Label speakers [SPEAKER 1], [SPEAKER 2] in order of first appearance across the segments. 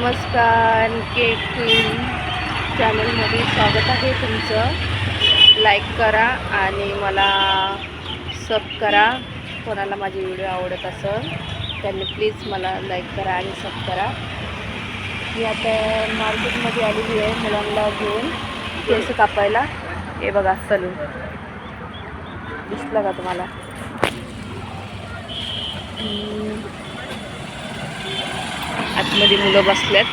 [SPEAKER 1] नमस्कार cake queen चॅनलमध्ये स्वागत आहे तुमचं. लाईक करा आणि मला सब करा. कोणाला माझे व्हिडिओ आवडत असेल त्यांनी प्लीज मला लाईक करा आणि सब करा. मी आता मार्केटमध्ये आलेली आहे मुलांना घेऊन. केस कापायला. हे बघा सलून. दिसलं का तुम्हाला? आतमध्ये मुलं बसल्यात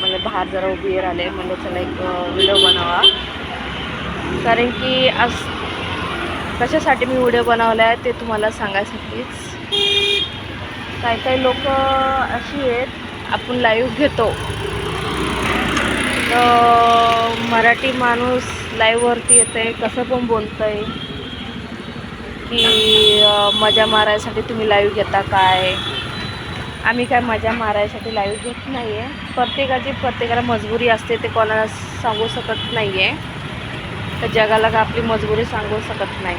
[SPEAKER 1] मला बाहेर जरा उभी राहिले. म्हणलं चला एक व्हिडिओ बनावा. कारण की आज कशासाठी मी व्हिडिओ बनवला आहे ते तुम्हाला सांगायसाठीच. काही काही लोक अशी आहेत आपण लाईव्ह घेतो. तर मराठी माणूस लाईव्हवरती येतं आहे कसं पण बोलतं आहे की मजा मारायसाठी तुम्ही लाईव्ह घेता काय? आम्ही काय मजा मारायसाठी लाईव्ह घेत नाही आहे प्रत्येकाची प्रत्येकाला मजबुरी असते ते कोणाला सांगू शकत नाही आहे तर जगाला का आपली मजबुरी सांगू शकत नाही?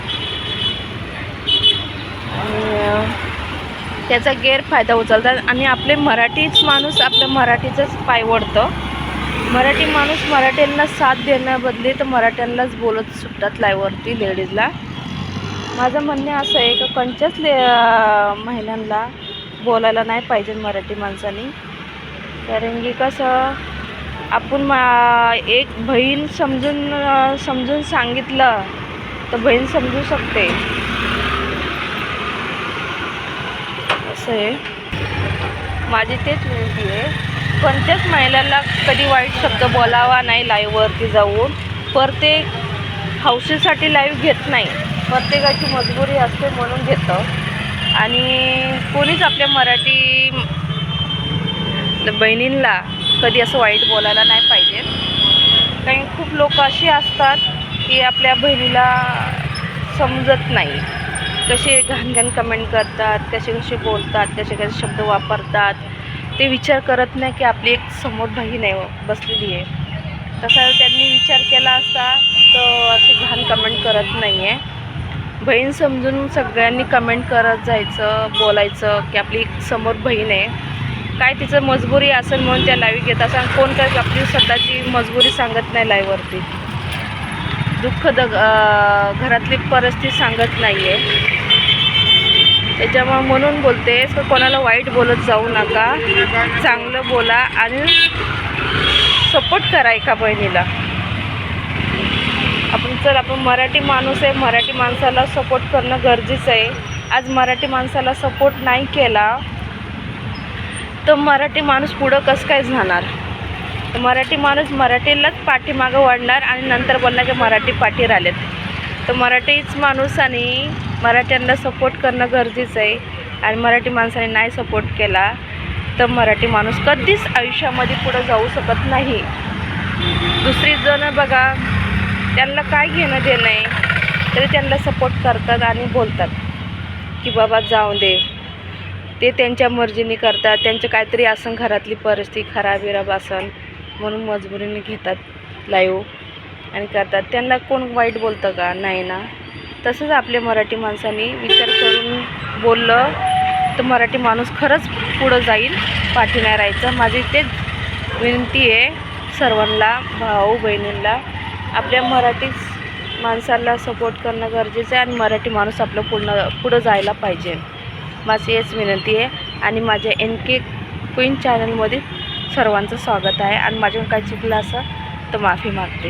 [SPEAKER 1] आणि त्याचा गैरफायदा उचलतात. आणि आपले मराठीच माणूस आपल्या मराठीचंच पाय ओढतं. मराठी माणूस मराठ्यांना साथ देण्याबदली तर मराठ्यांनाच बोलत सुटतात लाईव्हवरती लेडीजला माझं म्हणणे असं आहे का कोणत्याच ले महिलांना बोलायला नाही पाहिजे मराठी माणसानी. कारण की कसं आपण मा एक बहीण समजून समजून सांगितलं तर बहीण समजू शकते. असं आहे. माझी तेच विनंती आहे. कोणत्याच महिलांना कधी वाईट शब्द बोलावा नाही लाईव्हवरती जाऊन. प्रत्येक हौशीसाठी लाईव्ह घेत नाही. प्रत्येकाची मजबुरी असते म्हणून घेतं. आणि कोणीच आपल्या मराठी बहिणींना कधी असं वाईट बोलायला नाही पाहिजे. कारण खूप लोक अशी असतात की आपल्या बहिणीला समजत नाही. कसे घाण घाण कमेंट करतात कसे कसे बोलतात कसे कसे शब्द वापरतात ते विचार करत नाही की आपली एक समोर बहीण आहे बसलेली आहे. तसा त्यांनी विचार केला असता तर असे घाण कमेंट करत नाही आहे बहीण समजून सगळ्यांनी कमेंट करत जायचं बोलायचं की आपली समोर बहीण आहे. काय तिचं मजबुरी असेल म्हणून त्या लाईव्ह घेत असं कोण काय आपली स्वतःची मजबुरी सांगत नाही लाईव्हवरती दुःख द घरातली परिस्थिती सांगत नाही आहे त्याच्यामुळे म्हणून बोलते तर कोणाला वाईट बोलत जाऊ नका. चांगलं बोला आणि सपोर्ट करा एका बहिणीला. आपण जर आपण मराठी माणूस आहे मराठी माणसाला सपोर्ट करणं गरजेचं आहे. आज मराठी माणसाला सपोर्ट नाही केला तर मराठी माणूस पुढं कसं काय जाणार? तर मराठी माणूस मराठीलाच पाठीमागं वाढणार आणि नंतर बोलणार की मराठी पाठी राहिलेत तर मराठीच माणूसाने मराठ्यांना सपोर्ट करणं गरजेचं आहे आणि मराठी माणसाने नाही सपोर्ट केला तर मराठी माणूस कधीच आयुष्यामध्ये पुढं जाऊ शकत नाही. दुसरी जण बघा त्यांना काय घेणं देणं आहे तरी त्यांना सपोर्ट करतात आणि बोलतात की बाबा जाऊ दे. ते त्यांच्या मर्जीने करतात त्यांचं काहीतरी असं घरातली परिस्थिती खराब बिराब असन म्हणून मजबुरीने घेतात लाईव्ह आणि करतात. त्यांना कोण वाईट बोलतं का? नाही ना. तसंच आपल्या मराठी माणसांनी विचार करून बोललं तर मराठी माणूस खरंच पुढं जाईल पाठी नाही राहायचं. माझी तेच विनंती आहे सर्वांना भाऊ बहिणींना. आपल्या मराठीच माणसाला सपोर्ट करणं गरजेचं आहे आणि मराठी माणूस आपलं पूर्ण पुढं जायला पाहिजे. माझी हेच विनंती आहे आणि माझ्या एन के क्वीन चॅनलमध्ये सर्वांचं स्वागत आहे आणि माझ्याकडून काही चुकलं असं तर माफी मागते.